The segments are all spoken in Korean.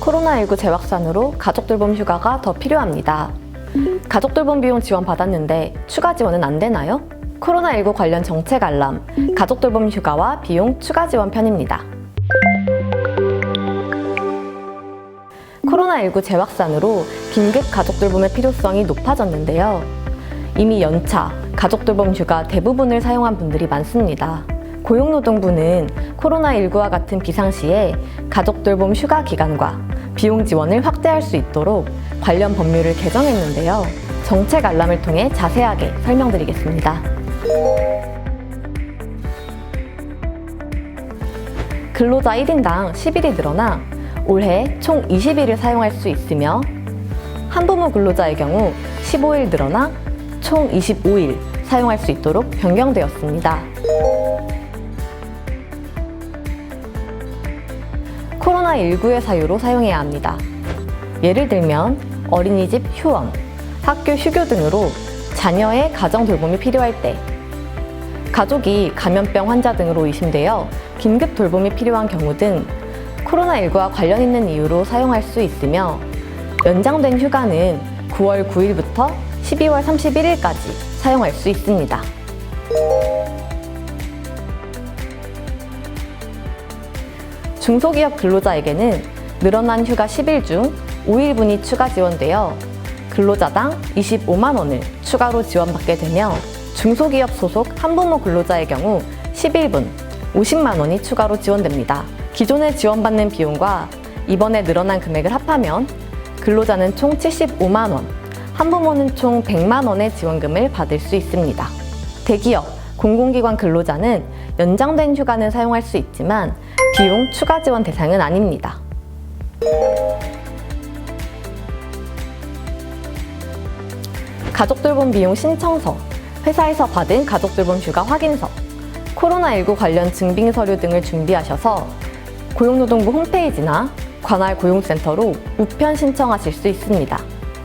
코로나19 재확산으로 가족 돌봄 휴가가 더 필요합니다. 가족 돌봄 비용 지원 받았는데 추가 지원은 안 되나요? 코로나19 관련 정책 알람, 가족 돌봄 휴가와 비용 추가 지원 편입니다. 코로나19 재확산으로 긴급 가족 돌봄의 필요성이 높아졌는데요. 이미 연차, 가족 돌봄 휴가 대부분을 사용한 분들이 많습니다. 고용노동부는 코로나19와 같은 비상시에 가족 돌봄 휴가 기간과 비용 지원을 확대할 수 있도록 관련 법률을 개정했는데요. 정책 알람을 통해 자세하게 설명드리겠습니다. 근로자 1인당 10일이 늘어나 올해 총 20일을 사용할 수 있으며 한부모 근로자의 경우 15일 늘어나 총 25일 사용할 수 있도록 변경되었습니다. 코로나19의 사유로 사용해야 합니다. 예를 들면 어린이집 휴원, 학교 휴교 등으로 자녀의 가정 돌봄이 필요할 때, 가족이 감염병 환자 등으로 의심되어 긴급 돌봄이 필요한 경우 등 코로나19와 관련 있는 이유로 사용할 수 있으며 연장된 휴가는 9월 9일부터 12월 31일까지 사용할 수 있습니다. 중소기업 근로자에게는 늘어난 휴가 10일 중 5일분이 추가 지원되어 근로자당 25만 원을 추가로 지원받게 되며 중소기업 소속 한부모 근로자의 경우 11분 50만 원이 추가로 지원됩니다. 기존에 지원받는 비용과 이번에 늘어난 금액을 합하면 근로자는 총 75만 원, 한부모는 총 100만 원의 지원금을 받을 수 있습니다. 대기업, 공공기관 근로자는 연장된 휴가는 사용할 수 있지만 비용 추가 지원 대상은 아닙니다. 가족 돌봄 비용 신청서, 회사에서 받은 가족 돌봄 휴가 확인서, 코로나19 관련 증빙 서류 등을 준비하셔서 고용노동부 홈페이지나 관할 고용센터로 우편 신청하실 수 있습니다.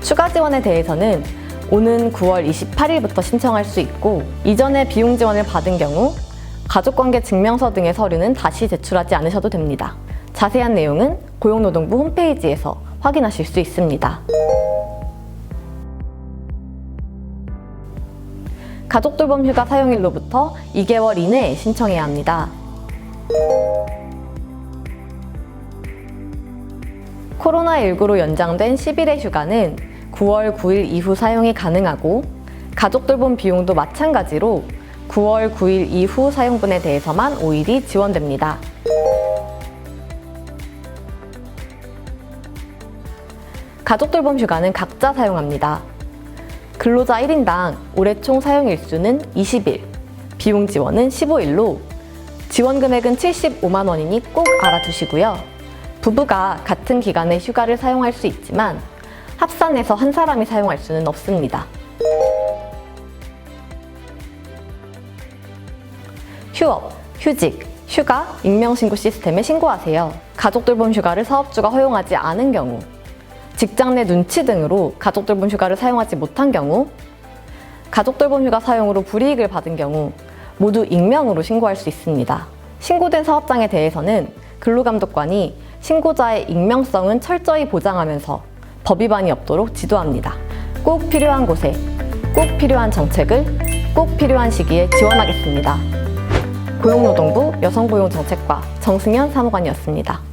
추가 지원에 대해서는 오는 9월 28일부터 신청할 수 있고 이전에 비용 지원을 받은 경우 가족관계 증명서 등의 서류는 다시 제출하지 않으셔도 됩니다. 자세한 내용은 고용노동부 홈페이지에서 확인하실 수 있습니다. 가족 돌봄 휴가 사용일로부터 2개월 이내에 신청해야 합니다. 코로나19로 연장된 10일의 휴가는 9월 9일 이후 사용이 가능하고 가족 돌봄 비용도 마찬가지로 9월 9일 이후 사용분에 대해서만 5일이 지원됩니다. 가족 돌봄 휴가는 각자 사용합니다. 근로자 1인당 올해 총 사용 일수는 20일, 비용 지원은 15일로 지원 금액은 75만 원이니 꼭 알아두시고요. 부부가 같은 기간에 휴가를 사용할 수 있지만 합산해서 한 사람이 사용할 수는 없습니다. 휴업, 휴직, 휴가, 익명신고 시스템에 신고하세요. 가족 돌봄 휴가를 사업주가 허용하지 않은 경우, 직장 내 눈치 등으로 가족 돌봄 휴가를 사용하지 못한 경우, 가족 돌봄 휴가 사용으로 불이익을 받은 경우 모두 익명으로 신고할 수 있습니다. 신고된 사업장에 대해서는 근로감독관이 신고자의 익명성은 철저히 보장하면서 법 위반이 없도록 지도합니다. 꼭 필요한 곳에 꼭 필요한 정책을 꼭 필요한 시기에 지원하겠습니다. 고용노동부 여성고용정책과 정승현 사무관이었습니다.